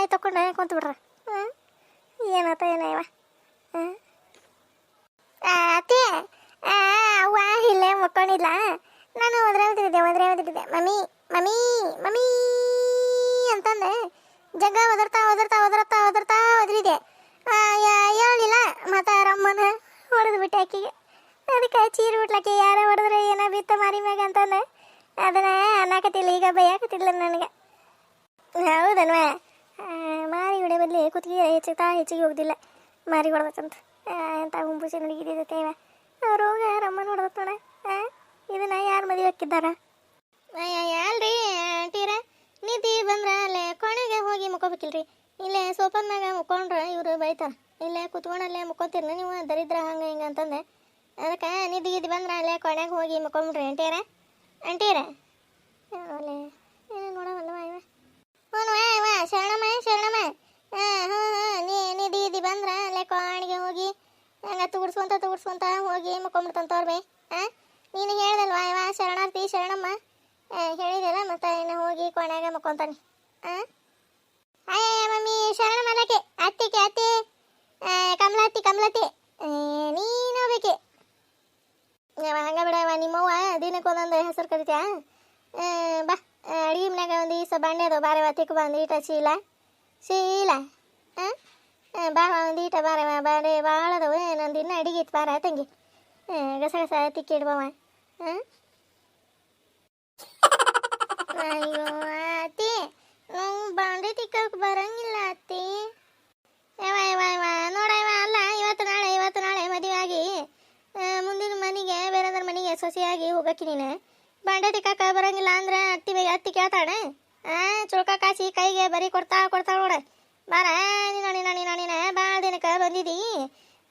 ಬಾಯಿ ತಕೊಂಡೆ ಕುಂತು ಬಿಡ್ರ. ಏನತ್ತ ಏನ ಇವ? ಹಾಂ ಅತ್ತೆ ಅವ್ವ ಇಲ್ಲೇ ಮುಕ್ಕೊಂಡಿಲ್ಲ ನಾನು ಒದ್ರೆ ಓದಿದ್ದೆ ಒದ್ರೆ ಓದಿದ್ದೆ ಮಮ್ಮಿ ಮಮ್ಮಿ ಮಮ್ಮಿ ಅಂತಂದೆ. ಜಗ್ಗ ಒದರ್ತಾ ಒದರ್ತಾ ಒದರ್ತಾ ಒದರ್ತಾ ಒದ್ರಿದೆ. ಹೇಳಿಲ್ಲ ಮತ್ತೆ ರಮ್ಮನ ಹೊಡೆದು ಬಿಟ್ಟೆ ಆಕಿಗೆ ಅದಕ್ಕೆ ಚೀರು ಬಿಟ್ಲಕ್ಕೆ, ಯಾರ ಹೊಡೆದ್ರೆ ಏನೋ ಬಿತ್ತ ಮಾರಿ ಮ್ಯಾಗ ಅಂತಂದೆ. ಅದನ್ನ ಅನ್ನಕತ್ತಿಲ್ಲ, ಈಗ ಬೈಯಾಕತ್ತಿಲ್ಲ ನನಗೆ. ಹೊಡೆ ಬದಲಿ ಕುತ್ತಿಗೆ ಹೆಚ್ಚುತ್ತಾ ಹೆಚ್ಚಿಗೆ ಹೋಗ್ದಿಲ್ಲ. ಮಾರಿ ಹೊಡೆದತ್ತಂತ ಎಂತ ಹುಂಬುಸಿ ನಡಗಿದ್ದೈತೆ ಇವ ರೋಗ ರಮ್ಮನ ಹೊಡೆದತ್ ನೋಡ. ಇದನ್ನ ಯಾರು ಮದುವೆ ಹಾಕಿದ್ದಾರ? ಅಲ್ರಿ ಆಂಟಿರ? ನಿಧಿ ಬಂದ್ರ ಅಲ್ಲೇ ಕೊನೆಗೆ ಹೋಗಿ ಮುಕ್ಕೋಬೇಕಿಲ್ರಿ. ಇಲ್ಲೇ ಸೋಫಾದ ಮ್ಯಾಗ ಮುಕ್ಕೊಂಡ್ರೆ ಇವರು ಬೈತಾರ. ಇಲ್ಲೇ ಕುತ್ಕೊಂಡಲ್ಲೇ ಮುಕ್ಕೋತಿರ್ನ ನೀವು? ದರಿದ್ರ ಹಂಗೆ ಹಿಂಗೆ ಅಂತಂದೆ. ಅದಕ್ಕೆ ನಿಧಿ ಗಿದ್ದಿ ಬಂದ್ರ ಅಲ್ಲೇ ಕೊನೆಗೆ ಹೋಗಿ ಮುಕ್ಕೊಂಬಿಡ್ರಿ ಆಂಟಿರ. ಆಂಟಿಯರ ಅಲ್ಲೇ. ಏನು ನೋಡವಲ್ಲವ ಇವ ಹ್ಞೂ ಇವ ಶರಣಮ್ಮ ಶರಣಮ್ಮ ಹಾಂ ಹಾಂ ಹಾಂ ನೀ ನಿಧಿ ಗಿದ್ದಿ ಬಂದ್ರ ಅಲ್ಲೇ ಕೋಣಿಗೆ ಹೋಗಿ ಹಂಗ ತುಗುಡ್ಸ್ಕೊಂತ ತುಗುಡ್ಸ್ಕೊಂತ ಬೇ ಹಾಂ ನೀನು ಹೇಳ್ದಲ್ವಾ ಇವ ಶರಣಾರ್ಥಿ ಶರಣಮ್ಮ? ಹೇಳಿದಲ್ಲ ಮತ್ತೆ ಇನ್ನು ಹೋಗಿ ಕೊನೆಗೆ ಮಕ್ಕೊಂತಾನೆ ಹಾಂ ಅಯ್ಯ ಮಮ್ಮಿ ಶರಣ ಮಲಕೆ ಅತ್ತಿಕೆ ಅತ್ತಿ ಆ, ಕಮಲತ್ತಿ ಕಮಲತ್ತಿ ಆ, ನೀನು ಬೇಕೆ ಹಂಗ ಬಿಡವ ನಿಮ್ಮವ್ವ ದಿನಕ್ಕೆ ಒಂದೊಂದು ಹೆಸರು ಕರಿತ್ಯಾ? ಆ, ಬಾ ಅಡಿಗೆ ಮನ್ಯಾಗ ಒಂದು ಈಸ ಬಂಡೆ ಅದು ಬಾರವ ತಿಕ್ಕ ಬಂದು ಈಟ ಚೀಲ ಚೀಲ ಹಾಂ ಬಾ ಒಂದು ಈಟ ಬಾರವ ಬಾಡೆ ಭಾಳ ಅದಾವ ನಂದು ಇನ್ನೂ ಅಡಿಗೆ ಇತ್ತು ಬಾರ ತಂಗಿ. ಆ, ಗಸ ಗಸ ತಿಕ್ಕಿ ಇಡ್ಬವ ಹಾಂ ಅಯ್ಯೋ ಅತ್ತಿ ನಂಗೆ ಬಾಂಡೆ ತಿಕ್ಕಕ್ಕೆ ಬರಂಗಿಲ್ಲ ಅತ್ತಿ ಯವ ಯವ ಯವ ನೋಡ ಯವ ಅಲ್ಲ ಇವತ್ತು ನಾಳೆ ಇವತ್ತು ನಾಳೆ ಮದುವೆ ಆಗಿ ಮುಂದಿನ ಮನೆಗೆ ಬೇರೆದ್ರ ಮನೆಗೆ ಸೊಸೆಯಾಗಿ ಹೋಗಕ್ಕೆ ನೀನು. ಬಾಂಡೆ ತಿಕ್ಕಕ್ಕೆ ಬರಂಗಿಲ್ಲ ಅಂದ್ರೆ ಅತ್ತಿ ಬೇಗ ಅತ್ತಿ ಕೇಳ್ತಾಳೆ. ಆ ಚುಳ್ಕ ಕಾಸಿ ಕೈಗೆ ಬರೀ ಕೊಡ್ತಾ ಕೊಡ್ತಾಳ ನೋಡ. ಬಾರ ನೀನು ನೀನು ನೀನು ನೀನು ಭಾಳ ದಿನಕ್ಕೆ ಬಂದಿದ್ದಿ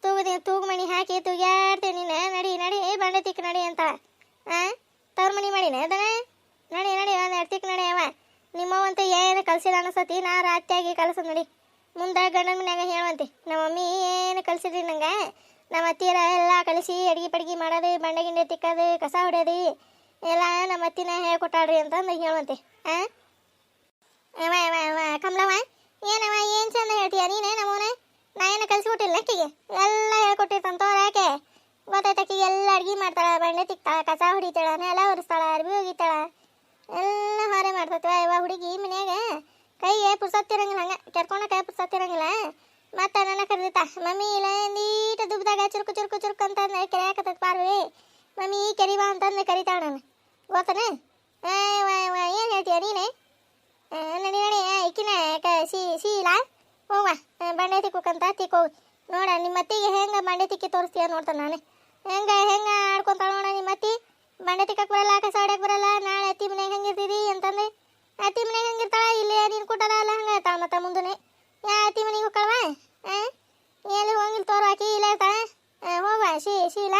ತೂಗದಿ ತೂಗು ಮಣಿ ಹಾಕಿ ತೂಗ್ಯಾಡ್ತೀನಿ ನೀನು ನಡಿ ನಡಿ ಬಾಂಡೆ ತಿಕ್ಕ ನಡಿ ಅಂತ ಆ ತವ್ರ ಮನಿ ಮಾಡಿನ ಅದನ್ನ ನಡಿ ನಡಿ ಒಂದು ಎಡ್ತಿಕ್ ನಡಿ ಅವ ನಿಮ್ಮವಂತ ಏನು ಕಲ್ಸಿಲ್ಲ ಸತಿ, ನಾ ರಾತ್ಯಾಗಿ ಕಲಸ ನೋಡಿ. ಮುಂದೆ ಗಂಡನ ಮನ್ಯಾಗ ಹೇಳುವಂತೆ, ನಮ್ಮ ಮಮ್ಮಿ ಏನು ಕಲ್ಸಿದ್ರಿ ನಂಗೆ? ನಮ್ಮ ಅತ್ತಿಯರ ಎಲ್ಲ ಕಲಿಸಿ ಅಡುಗೆ ಪಡ್ಗಿ ಮಾಡೋದು, ಬಂಡೆ ಗಿಂಡೆ ತಿಕ್ಕೋದು, ಕಸ ಹೊಡೆಯೋದು, ಎಲ್ಲ ನಮ್ಮ ಅತ್ತಿನ ಹೇಳ್ಕೊಟ್ಟಾಳ್ರಿ ಅಂತಂದು ಹೇಳುವಂತೆ. ಹಾಂ ಅವ ಕಮಲವ ಏನವ ಏನು ಚಂದ ಹೇಳ್ತೀಯ ನೀನೇ ನಮ್ಮವನ ನಾ ಏನು ಕಲಿಸ್ಕೊಟ್ಟಿಲ್ಲ ಅಕ್ಕಿಗೆ? ಎಲ್ಲ ಹೇಳ್ಕೊಟ್ಟಿರ್ತಂತ ಯಾಕೆ? ಗೊತ್ತಾಯ್ತು ಅಕ್ಕಿಗೆ ಎಲ್ಲ ಅಡುಗೆ ಮಾಡ್ತಾಳ, ಬಂಡೆ ತಿಕ್ತಾಳೆ, ಕಸ ಹೊಡಿತಾಳೆ, ನೆಲ ಒರೆಸ್ತಾಳೆ ಅರ್ಬಿ ಒಗಿತಾಳ. ಎಲ್ಲ ಹೊರೆ ಮಾಡ್ತೈತೆ. ಇವ ಹುಡುಗಿ ಮನ್ಯಾಗ ಕೈಗೆ ಪುರ್ಸತ್ತಿರಂಗಿಲ್ಲ ಹಂಗೆ. ಕೆರ್ಕೊಂಡ ಕೈ ಪುರ್ಸತ್ತಿರಂಗಿಲ್ಲ. ಮತ್ತೆ ನನ್ನ ಕರೆದಿತ್ತ, ಮಮ್ಮಿ, ಇಲ್ಲ ನೀಟ ದುಬ್ದಾಗ ಚುರುಕು ಚುರುಕು ಚುರುಕು ಅಂತಂದು ಕೆರೆಯಾಕತ್ತೈತೆ ಪಾರ್ವಿ. ಮಮ್ಮಿ ಕೆರಿವಾ ಅಂತಂದು ಕರಿತಾಳ ನಾನು. ಗೊತ್ತಾನೆ? ಏನು ಹೇಳ್ತೀಯ ನೀನೆ? ನಡಿ ನಡಿ ಇಕ್ಕಿನ ಕ ಸಿ ಸಿ ಸೀಲ ಹೋಗ ಬಂಡೆ ತಿಕ್ಕಂತ ತಿಕ್ಕೋ. ನೋಡ ನಿಮ್ಮ ಅತ್ತಿಗೆ ಹೆಂಗೆ ಬಂಡೆ ತಿಕ್ಕಿ ತೋರಿಸ್ತೀಯ ನೋಡ್ತಾನೆ ನಾನು. ಹೆಂಗೆ ಹೆಂಗೆ ಆಡ್ಕೊಂತಾಳ ನೋಡ ನಿಮ್ಮ ಅತ್ತಿ ಬಂಡೆ ತಿಕ್ಕಕ್ಕೆ ಬರಲ್ಲ ಕಸ ಹೊಡ್ಯಕ್ಕೆ ಬರಲ್ಲ, ನಾಳೆ ಅತ್ತಿ ಮನೆಗೆ ಹೆಂಗಿರ್ತೀರಿ ಅಂತಂದು ಅತ್ತಿ ಮನೆಗೆ ಹಂಗಿರ್ತಾಳ? ಇಲ್ಲಿ ನೀನು ಕೊಟ್ಟಲ್ಲ ಅಲ್ಲ? ಹಂಗೆ ತಾ ಮತ್ತೆ ಮುಂದೆ ಯಾ, ಅತ್ತಿ ಮನೆಗೆ ಹೋಗ್ಕಳವ? ಎಲ್ಲಿ ಹೋಗಿಲ್ಲ ತೋರು ಹಾಕಿ ಇಲ್ಲ ಇರ್ತಾಳ ಹೋಗ ಶೀ, ಶೀಲ.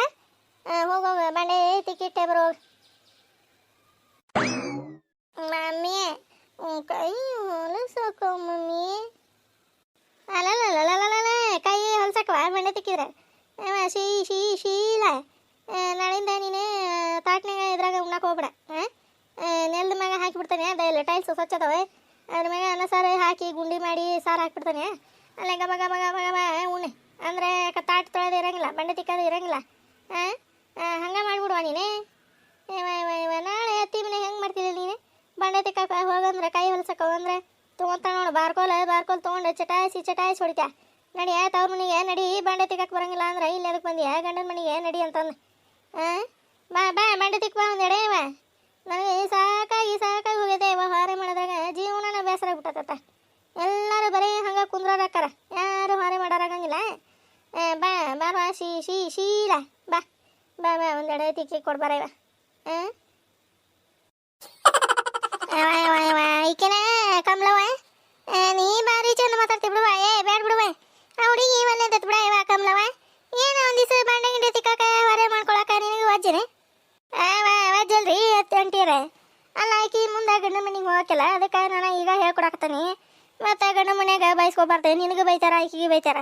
ಹೋಗೋ ಬಂಡೆ ತಿಕ್ಕಿಟ್ಟೆ ಬರೋ ಮಮ್ಮಿ ಕೈ ಹೊಲಸಕ್ಕೋ ಮಮ್ಮಿ. ಅಲ್ಲಲ್ಲ ಕೈ ಹೊಲ್ಸಕ್ಕವ ಬಂಡೆ ತಿಕ್ಕಿದ್ರೆ. ಶೀ ಶೀ ಶೀಲ ಆ, ನಾಳಿಂದ ನೀನು ತಾಟ್ನಾಗ ಇದ್ರಾಗ ಉಣ್ಣಕ್ಕೆ ಹೋಗ್ಬೇಡ ನೆಲದ ಮ್ಯಾಗ ಹಾಕಿಬಿಡ್ತಾನೆ, ಅದ ಟೈಲ್ಸ್ ಸ್ವಚ್ಛ ಅದಾವೆ. ಅದ್ರ ಮ್ಯಾಗ ಅನ್ನ ಸಾರು ಹಾಕಿ ಗುಂಡಿ ಮಾಡಿ ಸಾರು ಹಾಕ್ಬಿಡ್ತಾನೆ. ಅಲ್ಲೇ ಗಬ ಗಮ ಗಮ ಗಮ ಉಣ್ಣೆ. ಅಂದರೆ ತಾಟ್ ತೊಳೆದು ಇರಂಗಿಲ್ಲ, ಬಂಡೆ ತಿಕ್ಕೋದು ಇರಂಗಿಲ್ಲ. ಹಾಂ ಹಂಗೆ ಮಾಡಿಬಿಡುವ ನೀನೇ? ನಾಳೆ ಅತ್ತಿ ಮನೆ ಹೆಂಗೆ ಮಾಡ್ತಿದ್ದೆ ನೀನು? ಬಂಡೆ ತಿಕ್ಕ ಹೋಗಂದ್ರೆ, ಕೈ ಹೊಲ್ಸಕ್ಕೆ ಹೋಗಂದ್ರೆ ತೊಗೊಂತಾನೆ ನೋಡು, ಬಾರ್ಕೋಲ್ ಬಾರ್ಕೋಲ್ ತೊಗೊಂಡು ಚಟಾಯಿಸಿ ಚಟಾಯಿಸಿ ಹೊಡಿತ್ಯಾ. ನಡಿ ತವ್ರ ಮನೆಗೆ, ನಡಿ, ಬಂಡೆ ತಿಕ್ಕಕ್ಕೆ ಬರಂಗಿಲ್ಲ ಅಂದ್ರೆ ಇಲ್ಲಿ ಅದಕ್ಕೆ ಬಂದಿಯಾ? ಗಂಡನ ಮನೆಗೆ ನಡಿ ಅಂತಂದು. ಹಾಂ ಬಾ ಬಾ, ಬಂಡೆ ತಿಕ್ಕ ಬಾ ಒಂದು ಎಡೆ ಇವ ನನಗೆ ಸಾಕಾಗಿ ಸಾಕಾಗಿ ಹೋಗಿದೆ ಇವ ಮಾಡಿದಾಗ ಜೀವನನ ಬೇಸರ ಆಗ್ಬಿಟ್ಟತ್ತ. ಎಲ್ಲರೂ ಬರೀ ಹಂಗೆ ಕುಂದ್ರೋರಕ್ಕಾರ ಯಾರು ಹಾರೆ ಮಾಡೋರಾಗಂಗಿಲ್ಲ. ಬಾ ಬಾರ ಶೀ ಶೀ, ಶೀಲ, ಬಾ ಬಾ ಬಾ ಒಂದೆರಡು ತಿಕ್ಕಿ ಕೊಡ್ಬಾರ ಇವ. ಈಕೆನ ಕಮ್ಲವ ನೀ ಬಾರಿ ಚಂದ ಮಾತಾಡ್ತಿ ಬಿಡುವ. ಏ, ಬೇಡ ಬಿಡುವ. ಆ ಹುಡುಗಿ ಇವಲ್ಲೇ ಬಿಡ ಇವ ಕಮ್ಲವ ಏನು ಒಂದಿವ್ಸ ಬಾಂಡೆ ಗಿಂಡೆ ತಿಕ್ಕಾಕ ಹೊರೆ ಮಾಡ್ಕೊಳಕ ನಿನಗೆ ವಜ್ಜನೆ ವಜ್ಜಲ್ರಿ ಅಂಟಿಯರ ಅಲ್ಲ, ಆಕಿ ಮುಂದೆ ಗಂಡ ಮನೆಗೆ ಹೋಗಕ್ಕಿಲ್ಲ? ಅದಕ್ಕೆ ನಾನು ಈಗ ಹೇಳ್ಕೊಡಾಕತ್ತೀನಿ. ಮತ್ತೆ ಗಂಡ ಮನ್ಯಾಗ ಬೈಸ್ಕೊಬಾರ್ದೆ. ನಿನಗೆ ಬೈತಾರ, ಆಕಿಗೆ ಬೈತಾರ.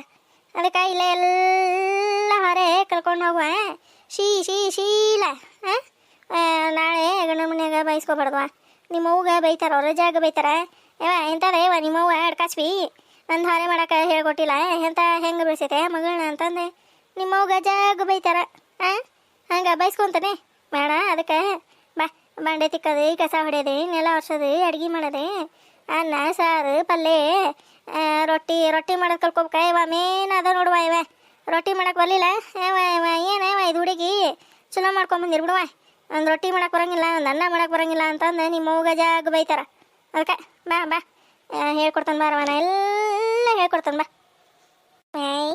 ಅದಕ್ಕೆ ಇಲ್ಲ ಎಲ್ಲ ಹೊರೆ ಕಳ್ಕೊಂಡು ಹೋಗುವ ಶೀ ಶೀ ಶೀಲ ನಾಳೆ ಗಂಡ ಮನ್ಯಾಗ ಬೈಸ್ಕೊಬಾರ್ದವ ನಿಮ್ಮ ಅವ್ಗ ಬೈತಾರ ರಜಾಗ ಜಾಗ ಬೈತಾರ ಯಾವ ಎಂತದ ಇವ ನಿಮ್ಮವ್ವ ಅಡ್ಕಾಚ್ವಿ ನಂದು ಹೊರೆ ಮಾಡಕ್ಕೆ ಹೇಳ್ಕೊಟ್ಟಿಲ್ಲ ಎಂತ ಹೆಂಗೆ ಬೆಳೆಸೈತೆ, ಮಗಳನ್ನ ಅಂತಂದೆ. ನಿಮ್ಮ ಅವ್ಗ ಜಾಗ ಬೈತಾರ ಹಾಂ ಹಂಗೆ ಬೈಸ್ಕೊಂತಾನೆ. ಬೇಡ ಅದಕ್ಕೆ ಬಾ ಬಾಂಡೆ ತಿಕ್ಕದು ಕಸ ಹೊಡೆಯೋದು ನೆಲ ಒರ್ಸೋದು ಅಡ್ಗೆ ಮಾಡೋದು ಅನ್ನ ಸಾರು ಪಲ್ಯ ಆ, ರೊಟ್ಟಿ ರೊಟ್ಟಿ ಮಾಡೋದು ಕಲ್ಕೋಬೇಕ ಇವ ಮೇನ್ ಅದ ನೋಡುವ ಇವ ರೊಟ್ಟಿ ಮಾಡಕ್ಕೆ ಬರಲಿಲ್ಲ ಯಾವ ಇವ ಏನು ಇವ ಇದು ಹುಡುಗಿ ಚಲೋ ಮಾಡ್ಕೊಂಬಂದಿರ್ ಬಿಡುವ ಒಂದು ರೊಟ್ಟಿ ಮಾಡಕ್ಕೆ ಬರಂಗಿಲ್ಲ ಒಂದು ಅನ್ನ ಮಾಡಕ್ಕೆ ಬರಂಗಿಲ್ಲ ಅಂತಂದು ನಿಮ್ಮ ಅವ್ಗ ಜಾಗ ಬೈತಾರ ಅದಕ್ಕೆ ಬಾ ಬಾ ಹೇಳ್ಕೊಡ್ತಾನೆ ಬಾರವ ನಾ ಎಲ್ಲ ಹೇಳ್ಕೊಡ್ತಾನೆ ಬಾ ಏಯ್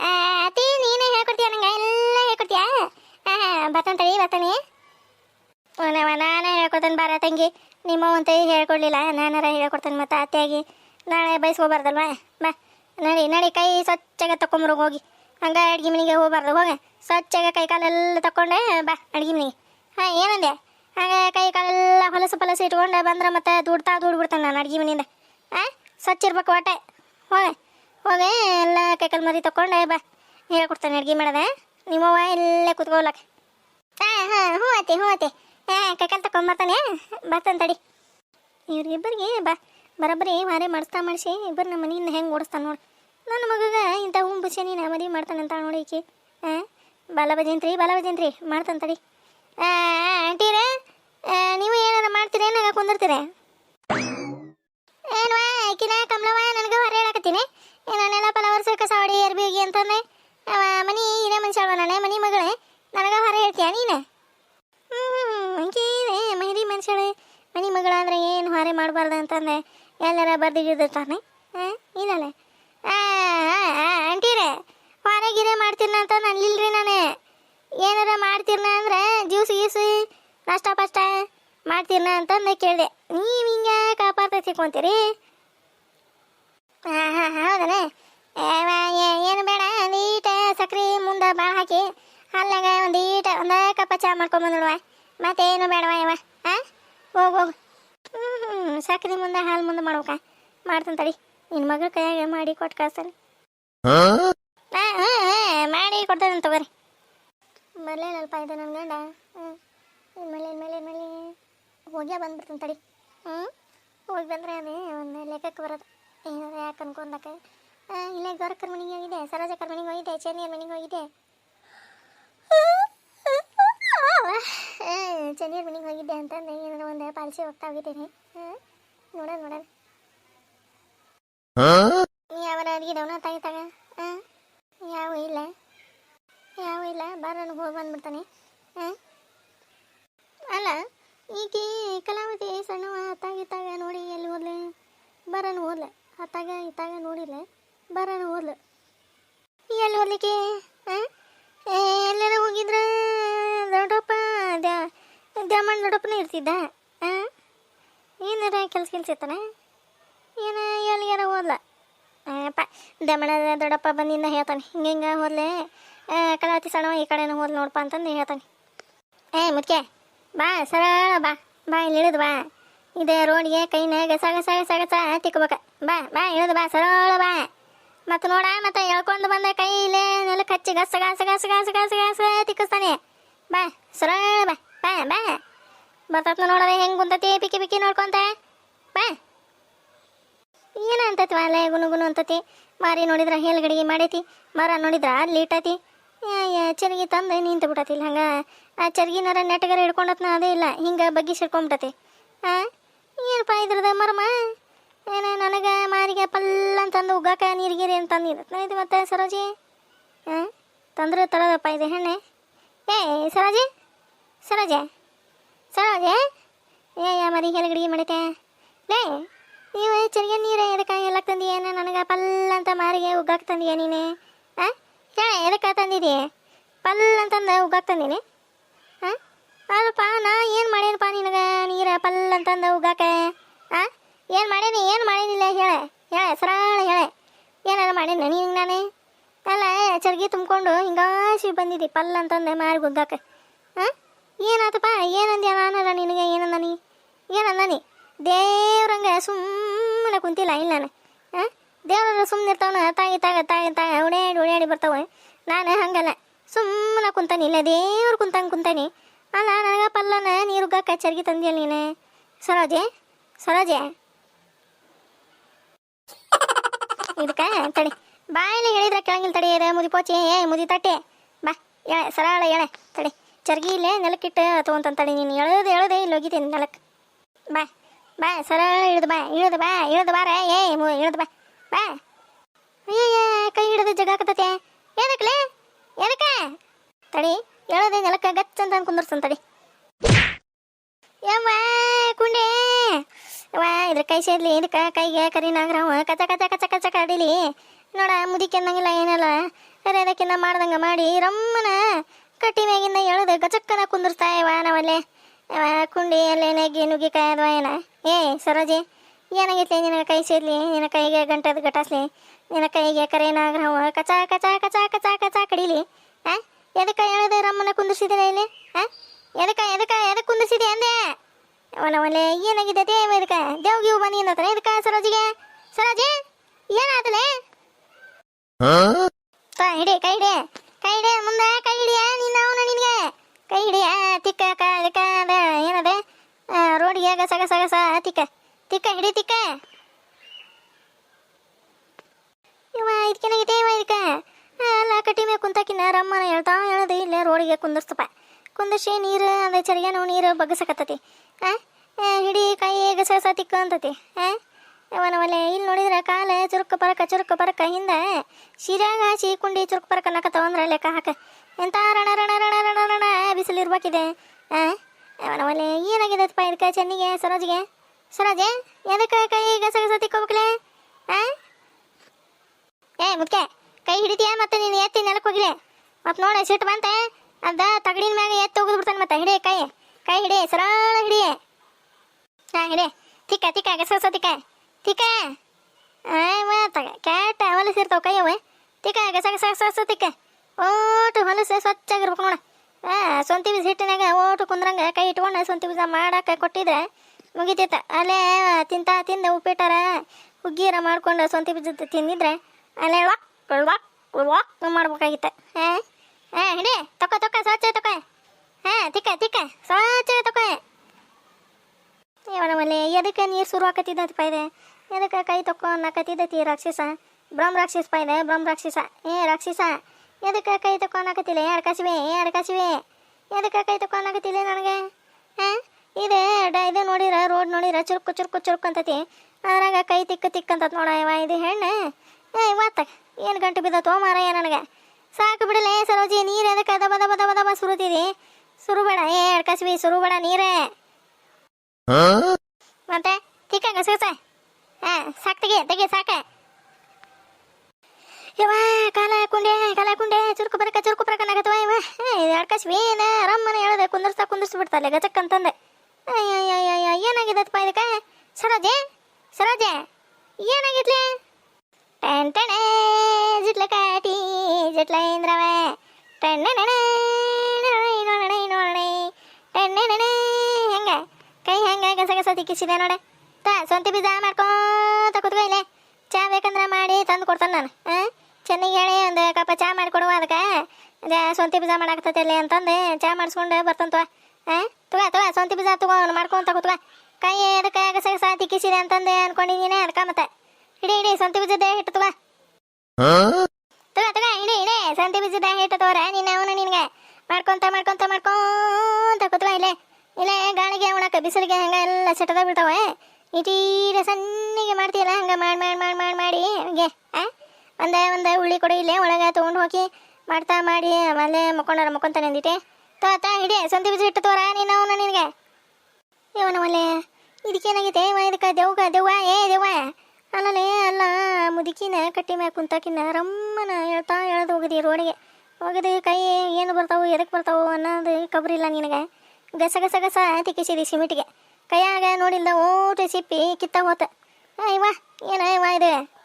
ಆ, ಅತಿ ನೀನೇ ಹೇಳ್ಕೊಡ್ತೀಯ ನಂಗೆ ಎಲ್ಲ ಹೇಳ್ಕೊಡ್ತೀಯ ಬರ್ತಂತ ತಡಿ, ಬರ್ತಾನೆ. ಅವನವ ನಾನೇ ಬಾರ ತಂಗಿ. ನಿಮ್ಮ ಅಂತ ಹೇಳ್ಕೊಡ್ಲಿಲ್ಲ, ನಾನಾರ ಹೇಳ್ಕೊಡ್ತಾನೆ ಮತ್ತೆ ಅತ್ತೆಯಾಗಿ. ನಾಳೆ ಬಯಸ್ಕೋಬಾರ್ದಲ್ವಾ ಬಾ, ನಡಿ ನಡಿ, ಕೈ ಸ್ವಚ್ಛಗೆ ತಕೊಂಬರು ಹೋಗಿ. ಹಂಗೆ ಅಡ್ಗೆ ಮನೆಗೆ ಹೋಗ್ಬಾರ್ದು, ಹೋಗ. ಸ್ವಚ್ಛಗೆ ಕೈ ಕಾಲೆಲ್ಲ ತಕೊಂಡೆ ಬಾ, ಅಡ್ಗೆ ಮನೆಗೆ. ಹಾಂ, ಏನಂದೆ? ಹಾಗೆ ಕೈ ಕಾಲೆಲ್ಲ ಹೊಲಸು ಪಲಸು ಇಟ್ಕೊಂಡೆ ಬಂದ್ರೆ ಮತ್ತೆ ದುಡ್ತಾ ದುಡ್ಡು ಬಿಡ್ತಾನೆ ನಾನು ಅಡ್ಗೆ ಮನೆಯಿಂದ. ಹಾಂ ಸ್ವಚ್ಛ ಇರ್ಬೇಕು ಹೊಟ್ಟೆ. ಹೋಗೆ, ಹೋಗಿ, ಎಲ್ಲ ಕೈ ಕಾಲು ಮರಿ ತಕೊಂಡೆ ಬಾ. ಹೇಳ್ಕೊಡ್ತಾನೆ ಅಡ್ಗೆ ಮಾಡೋದೆ. ನಿಮ್ಮವ್ವ ಇಲ್ಲೇ ಕುತ್ಕೊಳ್ಳಕ್ಕೆ ಹಾಂ ಹಾಂ, ಹ್ಞೂ ಅತ್ತೆ ಹ್ಞೂ ಅತ್ತೆ. ಹಾಂ, ಕೈಕಾಲು ತಗೊಂಬರ್ತಾನೆ ಬರ್ತಾನೆ. ತಡಿ. ಇವ್ರಿಗಿಬ್ಬರಿಗೆ ಬಾ, ಬರೋಬ್ಬರಿ ವಾರೆ ಮಾಡಿಸ್ತಾ ಮಾಡಿಸಿ ಇಬ್ಬರು ನಮ್ಮ ಮನೆಯಿಂದ ಹೆಂಗೆ ಓಡಿಸ್ತಾನೆ ನೋಡಿ. ನನ್ನ ಮಗಗೆ ಇಂಥ ಹುಂಬುಸಿ ನೀನು ಮದುವೆ ಮಾಡ್ತಾನೆ ಅಂತ ನೋಡಿ ಈಕಿ. ಹಾಂ ಬಾಲ ಬಜಂತ್ರಿ ಬಾಲ ಬಜಂತ್ರಿ ಮಾಡ್ತಾನೆ ತಡಿ. ಆಂಟಿರೇ ನೀವು ಏನಾರ ಮಾಡ್ತೀರಿ ಏನಾಗ ಕುಂದಿರ್ತೀರ? ಏನ್ವಾ ಆಕಿನ ಕಮಲವ ನನಗೆ ಹೊರ ಹೇಳಕತ್ತೀನಿ ನಾನೆಲ್ಲ ಪಲಾವರ್ಸ ಕಸಾವಡಿ ಅರ್ಬಿ ಹೋಗಿ ಅಂತಂದೆ. ಮನಿ, ಇದೇ ಮನುಷ್ಯ ನಾನೇ ಮನಿ ಮಗಳೇ. ನನಗೆ ಹೊರ ಹೇಳ್ತೀಯ ನೀನು? ಹಂಗೇನೆ ಮಹಿರಿ ಮನುಷ್ಯಳೆ, ಮನಿ ಮಗಳ ಅಂದ್ರೆ ಏನು ಹೊರೆ ಮಾಡಬಾರ್ದು ಅಂತಂದೆ. ಎಲ್ಲರ ಬರ್ದಿಗಿರ್ತಾನೆ ಹಾಂ ಇಲ್ಲಲ್ಲೇ. ಹೊರೆ ಗಿರೆ ಅಂತ ಅಂತ ಇಲ್ರಿ ನಾನೇ. ಏನಾರ ಮಾಡ್ತಿರ್ನ ಅಂದ್ರೆ ಜ್ಯೂಸ್ ಗೀಸ್ ನಾಷ್ಟ ಪಷ್ಟ ಮಾಡ್ತೀರ್ನ ಅಂತಂದು ಕೇಳಿದೆ. ನೀವು ಹಿಂಗೆ ಕಾಪಾಡ್ತಾ ಸಿಕ್ಕೊಂತೀರಿ ಹಾಂ ಹಾಂ ಹೌದನೇ ಏನು ಬೇಡ ಒಂದೀಟ ಸಕ್ರೆ ಮುಂದೆ ಭಾಳ ಹಾಕಿ ಹಾಲ್ನಾಗ ಒಂದೀಟ ಒಂದ ಕಪ್ಪ ಚಾ ಮಾಡ್ಕೊಂಬಂದಿಡುವ ಮತ್ತೇನು ಬೇಡವ ಯವ ಹಾಂ ಹೋಗು ಹೋಗು. ಹ್ಞೂ ಹ್ಞೂ ಸಕ್ರೆ ಮುಂದೆ ಹಾಲು ಮುಂದೆ ಮಾಡ್ಬೇಕ. ಮಾಡ್ತಾನೆ ತಡಿ. ನಿನ್ನ ಮಗಳ ಕೈಯಾಗ ಮಾಡಿ ಕೊಟ್ಟು ಕಳ್ಸ್ತಾನೆ ಹಾಂ? ಮಾಡಿ ಕೊಡ್ತಾನೆ ತಗೋರಿ. ಬರ್ಲೇನಲ್ಪ ಇದು ನನ್ನ ಗಂಡ. ಹ್ಞೂ ಮೇಲೆ ಮೇಲೆ ಮೇಲೆ ಹೋಗ್ಯಾ ಬಂದ್ಬಿಡ್ತಾನೆ ತಡಿ. ಹ್ಞೂ ಹೋಗಿ ಬಂದರೆ ಅದೇ ಒಂದು ಲೆಕ್ಕಕ್ಕೆ ಬರೋದು. ಏನಾದ್ರೆ ಯಾಕೆ ಅನ್ಕೊಂಡಕ್ಕೆ? ಇಲ್ಲೇ ಗೌರಕ್ಕರ ಮನೆಗೆ ಹೋಗಿದೆ ಸರೋಜಕ್ಕರ ಮನೆಗೆ ಹೋಗಿದೆ ಚೇನಿಯರ್ ಮನೆಗೆ ಹೋಗಿದೆ ಚೆನ್ನಿಯರ ಮನೆಗೆ ಹೋಗಿದ್ದೆ ಅಂತಂದು. ಏನಾರ ಒಂದು ಪಾಲಿಸಿ ಹೋಗ್ತಾ ಹೋಗಿದ್ದೇನೆ. ನೋಡೋಣ ನೋಡೋಣ ಯಾವ ಅಡಿಗೆದವನ ತಾಗಿ ತಗ ಹಾಂ ಯಾವ ಇಲ್ಲ ಯಾವ ಇಲ್ಲ ಬಾರ ನನಗೆ ಹೋಗಿ ಬಂದ್ಬಿಡ್ತಾನೆ ಹಾಂ ಅಲ್ಲ ಈಕೆ ಕಲಾವತಿ ಸಣ್ಣವ ಅತ್ತಾಗ ಇತ್ತಾಗ ನೋಡಿ ಎಲ್ಲಿ ಹೋದ್ಲೆ ಬರನು ಹೋದ್ಲ ಅತ್ತಾಗ ಇತ್ತಾಗ ನೋಡಿಲ್ಲ ಬರನು ಹೋದ್ಲು ಎಲ್ಲಿ ಹೋಗ್ಲಿಕ್ಕೆ ಹಾಂ ಎಲ್ಲಾರ ಹೋಗಿದ್ರ ದೊಡ್ಡಪ್ಪ ದ್ಯಾಮಣ್ಣ ಹಾಂ ಏನಾರ ಕೆಲಸ ಕೆಲಸ ಇರ್ತಾನೆ ಏನ ಎಲ್ಲಿಗಾರ ಹೋದ್ಲ ಅಪ್ಪ ದಮಣ ದೊಡ್ಡಪ್ಪ ಬಂದಿಂದ ಹೇಳ್ತಾನೆ, ಹಿಂಗೆ ಹಿಂಗೆ ಹೋದ್ಲೆ ಕಲಾವತಿ ಸಣ್ಣ ಈ ಕಡೆನೂ ಹೋದ್ ನೋಡಪ್ಪ ಅಂತಂದು ಹೇಳ್ತಾನೆ. ಏ ಮುಖ್ಯ ಬಾ, ಸರಳ ಬಾ ಬಾ, ಇಲ್ಲಿ ಇಳಿದು ಬಾ. ಇದೆ ರೋಡ್ಗೆ ಕೈನ ಗಸ ಗಸ ಗಸ ಗಸ ತಿಕ್ಕೋಬೇಕ. ಬಾ ಬಾ, ಇಳಿದು ಬಾ, ಸರಳ ಬಾ. ಮತ್ತು ನೋಡ ಮತ್ತೆ ಎಳ್ಕೊಂಡು ಬಂದ ಕೈ ಇಲ್ಲೇ ನೆಲಕ್ಕೆ ಹಚ್ಚಿ ಗಸ ಗಸ ಗಸ ಗಸ ಗಸ ಗಸ ತಿಕ್ಕಿಸ್ತಾನೆ. ಬಾ, ಸರಳ ಬಾ ಬಾ ಬಾ. ಬರ್ತತ್ನ ನೋಡದೆ ಹೆಂಗ್ ಕುಂತತಿ ಬಿಕ್ಕಿ ಬಿಕ್ಕಿ ನೋಡ್ಕೊಂತ. ಬಾ. ಏನ ಅಂತತಿ ಗುನು ಗುನು ಅಂತತಿ? ಮಾರಿ ನೋಡಿದ್ರ ಹೇಲ್ಗಡಿಗೆ ಮಾಡೈತಿ, ಮರ ನೋಡಿದ್ರ ಲೇಟ್ ಐತಿ ಚರ್ಗಿ ತಂದು ನಿಂತು ಬಿಟ್ಟತಿ ಇಲ್ಲಿ ಹಂಗೆ. ಆ ಚರ್ಗಿನಾರ ನೆಟ್ಟಗಾರ ಹಿಡ್ಕೊಂಡತ್ನ, ಅದೇ ಇಲ್ಲ, ಹಿಂಗೆ ಬಗ್ಗಿ ಸಿಡ್ಕೊಂಬಿಟ್ಟತಿ ಹಾಂ ಏನಪ್ಪ ಇದ್ರದ ಮರ್ಮ? ಏನ ನನಗೆ ಮಾರಿಗೆ ಪಲ್ಲ ಅಂತಂದು ಉಗ್ಗಾಕ ನೀರಿಗಿರಿ ಅಂತಂದು ಇದು ಮತ್ತೆ ಸರೋಜಿ? ಹಾಂ ತಂದ್ರೆ ತಳದಪ್ಪ ಇದೆ ಹೆಣ್ಣೆ. ಏ, ಸರೋಜಿ? ಸರೋಜೆ? ಸರೋಜೆ? ಏ, ಯಾ, ಮರಿ ಹೇಲ್ಗಡಿಗೆ ಮಾಡಕ್ಕೆ ಲೇ ನೀವು ಚರಿಗೆ ನೀರು ಎದಕ್ಕೆ ಎಲ್ಲ ತಂದಿಯೇನು ನನಗೆ ಪಲ್ಲ ಅಂತ ಮಾರಿಗೆ ಉಗ್ಗಾಕ್ ತಂದೀಯ ನೀನು? ಹಾಂ ಹೇಳ ಎದಕ್ಕೆ ತಂದಿದಿ ಪಲ್ಲ ಅಂತಂದು ಉಗ್ಗಾಕ್ ತಂದೀನಿ? ಹಾಂ ಅಲ್ಲಪ್ಪ ನಾ ಏನು ಮಾಡ್ಯನಪ್ಪ ನಿನಗೆ ನೀರು ಪಲ್ಲ ಅಂತಂದು ಉಗ್ಗಾಕ? ಹಾಂ ಏನು ಮಾಡೇನಿ ಏನು ಮಾಡೇನಿಲ್ಲ ಹೇಳ. ಹೇಳ, ಸರಳ ಹೇಳ. ಏನಾರ ಮಾಡೇನಿ ನೀನು ನಾನೇ? ಅಲ್ಲ ಚರ್ಗಿ ತುಂಬಿಕೊಂಡು ಹಿಂಗಾಸಿ ಬಂದಿದ್ದಿ ಪಲ್ಲ ಅಂತಂದೆ ಮಾರಿಗೆ ಉಗ್ಗಾಕ. ಹಾಂ ಏನಾತಪ್ಪ? ಏನಂದ್ಯ ನಾನಲ್ಲ ನಿನಗೆ? ಏನಂದ ನೀ ಏನಂದ ನೀ ದೇವ್ರಂಗೆ ಸುಮ್ಮನೆ ಕುಂತಿಲ್ಲ ಇಲ್ಲ ನಾನು ಹಾಂ ದೇವ್ರ ಸುಮ್ಮನೆ ಇರ್ತಾವನ? ತಾಗಿ ತಾಗ, ತಾಯಿ, ತಾಗ ಓಡಾಡಿ ಓಡಾಡಿ ಬರ್ತಾವೆ ನಾನು ಹಂಗಲ್ಲ. ಸುಮ್ಮನೆ ಕುಂತಾನೆ, ಇಲ್ಲ ದೇವ್ರು ಕುಂತಂಗೆ ಕುಂತಾನಿ. ಅಲ್ಲ, ನನಗೆ ಪಲ್ಲನ ನೀರುಗ್ಗಾಕ ಚರ್ಗಿ ತಂದಿಯಲ್ಲ ನೀನು? ಸರೋಜೆ? ಸರೋಜೆ? ಇದಕ್ಕ ತಡಿ. ಬಾಯಲ್ಲಿ ಹೇಳಿದ್ರೆ ಕೆಳಗಿಲ್ಲ ತಡಿ ಮುದಿ ಪೋಚಿ ಏ ಮುದಿ ತಟ್ಟೆ ಬಾ, ಎಳೆ, ಸರಳ ಎಳೆ, ತಡಿ. ಚರ್ಗಿ ಇಲ್ಲೇ ನೆಲಕ್ಕಿಟ್ಟು ತೊಗೊಂತ ನೀನು. ಎಳದು ಎಳದೆ ಇಲ್ಲಿ ಹೋಗಿದ್ದೀನಿ ನೆಲಕ್ಕೆ ಬಾ ಬಾ ಸರಳ ಇಳಿದು ಬಾ ಇಳಿದು ಬಾ, ಇಳಿದು ಬಾರ ಏ ಇಳಿದು ಬಾ ಬಾ. ಅಯ್ಯಯ್ಯ, ಕೈ ಹಿಡಿದು ಜಗಾಕತ್ತತೆ ಏನಕ್ಲೆ ಏನಕ್ಕೆ ತಡಿ ಎಳದೆ ನೆಲಕ್ಕೆ ಗಚ್ಚ ಅಂತ ಕುಂದರ್ಸನ್ ತಡಿ. ಯವ್ವ, ಕುಂಡೆ. ಯವ್ವ, ಇದ್ರ ಕೈ ಸೇರ್ಲಿ ಇದಕ್ಕೆ ಕೈಗೆ ಕರಿ ನಾಗರವ. ಕಚ ಕಚ ಕಚ ಕಚ ಕಡಿಲಿ. ನೋಡ, ಮುದಿಕೆ ಅನ್ನಂಗಿಲ್ಲ, ಏನಲ್ಲ. ಅರೆ, ಅದಕ್ಕಿನ್ನ ಮಾಡ್ದಂಗ ಮಾಡಿ, ರಮ್ಮನ ಕಟ್ಟಿ ಮ್ಯಾಗಿಂದ ಎಳದ ಗಚಕ್ಕನ ಕುಂದಿರ್ತಾ ಇವ ನಾವಲ್ಲೇ ಕುಂಡಿ ಅಲ್ಲೇ ನೆಗ್ಗಿ ನುಗ್ಗಿ ಅದ್ವಾ ಏನ ಏ ಸರೋಜಿ ಏನಾಗೈತಿ ನಿನ್ನ ಕೈ ಸೇರ್ಲಿ ನಿನ್ನ ಕೈಗೆ ಗಂಟದ ಗಟಾಸ್ಲಿ ನಿನ್ನ ಕೈಗೆ ಕರೆ ಕಚಾ ಕಚಾ ಕಚಾ ಕಚಾ ಕಚಾ ಕಡಿಲಿ. ಆ ಎದಕ್ಕೆ ಎಳೆದು ರಮ್ಮನ ಕುಂದಿರ್ಸಿದ್ದೀನ ಇಲ್ಲಿ? ಆ ಎದಕ್ಕೆ ಎದಕ್ಕೆ ಎದಕ್ಕೆ ಕುಂದಿರ್ಸಿದೆ ಅಂದೆ? ಅವನ ಒಲೆ ಏನಾಗಿದೆ ದೇವ ಇದಕ್ಕೆ ದೇವ್ ಗಿವ್ ಬನ್ನಿ ಅನ್ನತ್ತಾನೆ ಇದಕ್ಕೆ ಸರೋಜಿಗೆ? ಸರೋಜಿ ಏನಾತಲೆ ತಾ ಹಿಡಿ ಕೈ ಹಿಡಿ. ಕೈ ಹಿಡಿಯ ಮುಂದೆ ಕೈ ಹಿಡಿಯ ಅವನು ನಿನಗೆ. ಕೈ ಹಿಡಿಯ ತಿಕ್ಕ ಕ ಅದ ಏನದೆ? ರೋಡಿಗೆ ಗಸ ಗಸ ಗಸ ತಿಕ್ಕ. ತಿಕ್ಕ ಹಿಡಿ ತಿಕ್ಕ. ಇವ ಇದಕ್ಕೇನಾಗಿದೆ ಇವ ಇದಕ್ಕೆ ಅಲ್ಲ ಕಟ್ಟಿ ಮೇಲೆ ಕುಂತಾಕಿನ ರಮ್ಮನ ಹೇಳ್ತಾ ಹೇಳದು ಇಲ್ಲೇ ರೋಡಿಗೆ ಕುಂದರ್ಸ್ತಪ್ಪ ಕುಂದರ್ಸಿ ನೀರು ಅದೇ ಚರಿಗೆ ನೀರು ಬಗ್ಗಸಕತ್ತತಿ. ಆ ಆ, ಹಿಡಿ ಕೈ ಗಸಗಸ ತಿಕ್ಕ ಅಂತತಿ. ಆ ಅವನವಲೆ ಇಲ್ಲಿ ನೋಡಿದ್ರೆ ಕಾಲ ಚುರುಕು ಪರಕ ಚುರುಕು ಪರಕ ಹಿಂದೆ ಶಿರಾಗ ಕುಂಡಿ ಚುರುಕ ಪರಕ ನಕತ್ತವ ಅಂದ್ರೆ ಲೆಕ್ಕ ಹಾಕ. ಎಂತ ರಣ ರಣ ರಣ ರಣ ರಣ ಬಿಸಿಲು ಇರ್ಬೇಕಿದೆ ಆ? ಏನಾಗಿದೆ ಏನಾಗಿದೆಪ್ಪ ಇದಕ್ಕೆ, ಚೆನ್ನಿಗೆ, ಸರೋಜಿಗೆ? ಸರೋಜೆ, ಎದಕ್ಕೆ ಕೈ ಗಸಗಸ ತಿಕ್ಕೋಬೇಕಲೆ? ಆ? ಏ ಮುಖ್ಯ ಕೈ ಹಿಡಿತೀಯ ಮತ್ತೆ ನೀನು ಎತ್ತಿ ನೆಲಕ್ಕೆ ಹೋಗಿಲೆ? ಮತ್ತೆ ನೋಡಿ, ಸಿಟ್ಟು ಬಂತೆ. ಅದ ತಗಡಿನ ಮ್ಯಾಗ ಎತ್ತಿ ಹೋಗಿದ್ ಬಿಡ್ತಾನೆ ಮತ್ತೆ. ಹಿಡಿ ಕೈ. ಕೈ ಹಿಡಿ ಸರಳ ಹಿಡಿ ಹಾಂ ಹಿಡಿ ತಿಕ್ಕ ತಿಕ್ಕ, ಗಸಗಸ ತಿಕ್ಕ. ತಿಕ್ಕ ಆಯ್ವ ತಗ ಕ್ಯಾಟ ಹೊಲಸಿರ್ತಾವ ಕೈ ಅವ ತಿಕ್ಕ ಗಸ ಗಸ ತಿಕ್ಕ ಓಟು ಹೊಲಸು ಸ್ವಚ್ಛಾಗಿರ್ಬೇಕು ನೋಡ ಆ ಸ್ವಂತಿ ಬೀಜ ಹಿಟ್ಟಿನಾಗ ಓಟು ಕುಂದ್ರಂಗ ಕೈ ಇಟ್ಕೊಂಡು ಸ್ವಂತಿ ಬೀಜ ಮಾಡಕ್ಕೆ ಕೊಟ್ಟಿದ್ರೆ ಮುಗಿತೈತ ಅಲ್ಲೇ ತಿಂತ ತಿಂದ ಉಪ್ಪಿಟ್ಟಾರ ಹುಗ್ಗಿರ ಮಾಡ್ಕೊಂಡು ಸ್ವಂತಿ ಬೀಜ ತಿಂದಿದ್ರೆ ಅಲ್ಲೇ ವಾಕ್ ವಾಕ್ ವಾಕ್ ಮಾಡ್ಬೇಕಾಗಿತ್ತ ಹಾಂ ಹಾಂ ಹಿಡಿ ತಕೋ ತಕೋ ಸ್ವಚ್ಛ ತಕೋ ಹಾಂ ತಿಕ್ಕ ತಿಕ್ಕ ಸ್ವಚ್ಛ ತಕೋ ಇವನವಲ್ಲಿ ಎದಕ್ಕೆ ನೀರು ಶುರು ಆಕತ್ತಿದ್ದಪ್ಪ ಇದೆ ಎದಕ್ಕೆ ಕೈ ತಕ್ಕೋ ಅನ್ನಕತ್ತಿದ್ದತಿ ರಾಕ್ಷಸ? ಬ್ರಹ್ಮ ರಾಕ್ಷಸ ಇದೆ ಬ್ರಹ್ಮ ರಾಕ್ಷಸ. ಏ ರಾಕ್ಷಸ, ಎದಕ್ಕೆ ಕೈ ತಕ್ಕೋ ಅನ್ನಕತ್ತಿಲ್ಲ ಏ ಅಡ್ಕಾಸಿವೆ ಏ ಅಡ್ಕಾಸಿವೆ ಎದಕ್ಕೆ ಕೈ ತಕ್ಕೋ ಅನ್ನಕತ್ತಿಲ್ಲ ನನಗೆ? ಹಾಂ? ಇದೆ, ಡ ಇದು ನೋಡಿರ, ರೋಡ್ ನೋಡಿರ, ಚುರುಕು ಚುರುಕು ಚುರುಕು ಅಂತತಿ. ಅದ್ರಾಗ ಕೈ ತಿಕ್ಕ ತಿಕ್ಕ ಅಂತ ನೋಡ ಇವ, ಇದು ಹೆಣ್ಣು. ಏ, ಇವತ್ತ ಏನು ಗಂಟು ಬಿದ್ದತೋ ಮಾರಯ್ಯ ನನಗೆ? ಸಾಕು ಬಿಡಲೇ ಸರೋಜಿ, ನೀರು ಎದಕ್ಕೆ ಬದ ದಬ ದಬ ದಬ ಸುರುತ್ತಿದಿ ಸುರುಬೇಡ ಏ ಅಡ್ಕಾಸಿವಿ ಸುರು ಸುರುಬೇಡ ನೀರೇ. ಮತ್ತೆ ತಿಕ್ಕ ಗಸಗಸ ಹಾ ಸಾಕ್ ತೆಗಿ ತೆಗಿ ಸಾಕ ಯವ ಕಾಲ ಕುಂಡೆ ಕಾಲ ಕುಂಡೆ ಚುರುಕು ಬರಕ ಚುರುಕು ಬರಕ ನಗತ್ವ ಇವ ಎಡ್ಕಸ್ ಏನ ರಮ್ಮನ ಹೇಳದೆ ಕುಂದರ್ಸ್ತಾ ಕುಂದರ್ಸಿ ಬಿಡ್ತಲ್ಲ ಗಚಕ್ ಅಂತಂದೆ ಅಯ್ಯಯ್ಯಯ್ಯ ಏನಾಗಿದಪ್ಪ ಇದಕ್ಕೆ ಸರೋಜೆ ಸರೋಜೆ ಏನಾಗಿದ್ಲೆ ಟೆನ್ ಟೆಣೆ ಜಿಟ್ಲ ಕಾಟಿ ಜಿಟ್ಲ ಇಂದ್ರವ ಟೆಣ್ಣೆಣೆ ನೋಡಣೆ ನೋಡಣೆ ಟೆಣ್ಣೆಣೆ ಹೆಂಗ ಕೈ ಹೆಂಗ ಗಸಗಸ ತಿಕ್ಕಿಸಿದೆ ನೋಡೆ. ತಾ, ಸ್ವಂತಿ ಬೀಜ ಮಾಡ್ಕೊಂತ ಕುತ್ಕೋ ಇಲ್ಲೇ. ಚಾ ಬೇಕಂದ್ರೆ ಮಾಡಿ ತಂದು ಕೊಡ್ತಾನೆ ನಾನು ಹಾಂ ಚೆನ್ನಾಗಿ ಹೇಳಿ ಒಂದು ಕಪ್ಪ ಚಾ ಮಾಡಿಕೊಡುವ ಅದಕ್ಕೆ. ಅದೇ ಬೀಜ ಬೀಜ ಇಲ್ಲಿ ಅಂತಂದು ಚಾ ಮಾಡಿಸ್ಕೊಂಡು ಬರ್ತಂತವ ಹಾಂ ತಗೋ ತಗೋ, ಸ್ವಂತಿ ಬೀಜ ತಗೋ ಮಾಡ್ಕೊಂತ ಕುತ್ಕೋ ಕೈ ಅದಕ್ಕೆ ಗಸಗಸ ತಿಕ್ಕಿಸಿದೆ ಅಂತಂದು ಅನ್ಕೊಂಡಿದ್ದೀನಿ ಅದಕ್ಕೆ ಮತ್ತೆ. ಹಿಡಿ ಇಡಿ, ಸ್ವಂತಿ ಬೀಜದ ಹಿಟ್ಟು ತಗೋ. ತಗೋ ತಗೋ ಹಿಡಿ ಹಿಡಿ ಸ್ವಂತಿ ಬೀಜದ ಹಿಟ್ಟು ತಗೋರ, ನೀನು ಅವನು ನಿನಗೆ. ಮಾಡ್ಕೊಂತ ಮಾಡ್ಕೊಂತ ಮಾಡ್ಕೊಂತ ಕುತ್ಕೋ ಇಲ್ಲೇ. ಇಲ್ಲೇ ಗಾಳಿಗೆ ಉಣಕ ಬಿಸಿಲಿಗೆ ಹಂಗ ಎಲ್ಲ ಸೆಟದ ಬೀಳ್ತಾವೆ ಇಟೀರ ಸಣ್ಣಗೆ ಮಾಡ್ತೀಯಲ್ಲ ಹಂಗ ಮಾಡಿ ಮಾಡಿ ಮಾಡಿ ಮಾಡಿ ಮಾಡಿ ಹಂಗೆ ಆ ಒಂದೇ ಒಂದೇ ಉಳ್ಳಿ ಕೊಡು ಇಲ್ಲೇ ಒಳಗೆ ತೊಗೊಂಡು ಹೋಗಿ ಮಾಡ್ತಾ ಮಾಡಿ ಆಮೇಲೆ ಮಕ್ಕೊಂಡಾರ ಮಕ್ಕೊಂತಾನೆ ಅಂದಿಟ್ಟೆ ತೋ ತಾ ಹಿಡಿ ಸಂತಿ ಬೀಜ ಇಟ್ಟು ತೋರ ನೀನು ಅವನ ನಿನಗೆ ಇವನ ಒಲೆ ಇದಕ್ಕೇನಾಗೈತೆ ಇವ ಇದಕ್ಕೆ ದೆವ್ಗ ದೆವ್ವ ಏ ದೆವ್ವ ಅಲ್ಲಲೇ ಅಲ್ಲ ಮುದುಕಿನ ಕಟ್ಟಿ ಮ್ಯಾಗ ಕುಂತಾಕಿನ ರಮ್ಮನ ಹೇಳ್ತಾ ಎಳ್ದು ಹೋಗಿದಿ ರೋಡಿಗೆ ಹೋಗಿದಿ ಕೈ ಏನು ಬರ್ತಾವು ಎದಕ್ಕೆ ಬರ್ತಾವು ಅನ್ನೋದು ಕಬ್ರಿಲ್ಲ ನಿನಗೆ ಗಸ ಗಸ ಗಸ ತಿಕ್ಕಿಸಿದಿ ಸಿಮಿಟಿಗೆ. ಕೈಯಾಗ ನೋಡಿಲ್ದ ಓಟು ಸಿಪ್ಪಿ ಕಿತ್ತ ಹೋತ. ಅಯ್ಯವ್ವ ಏನ ಇದು?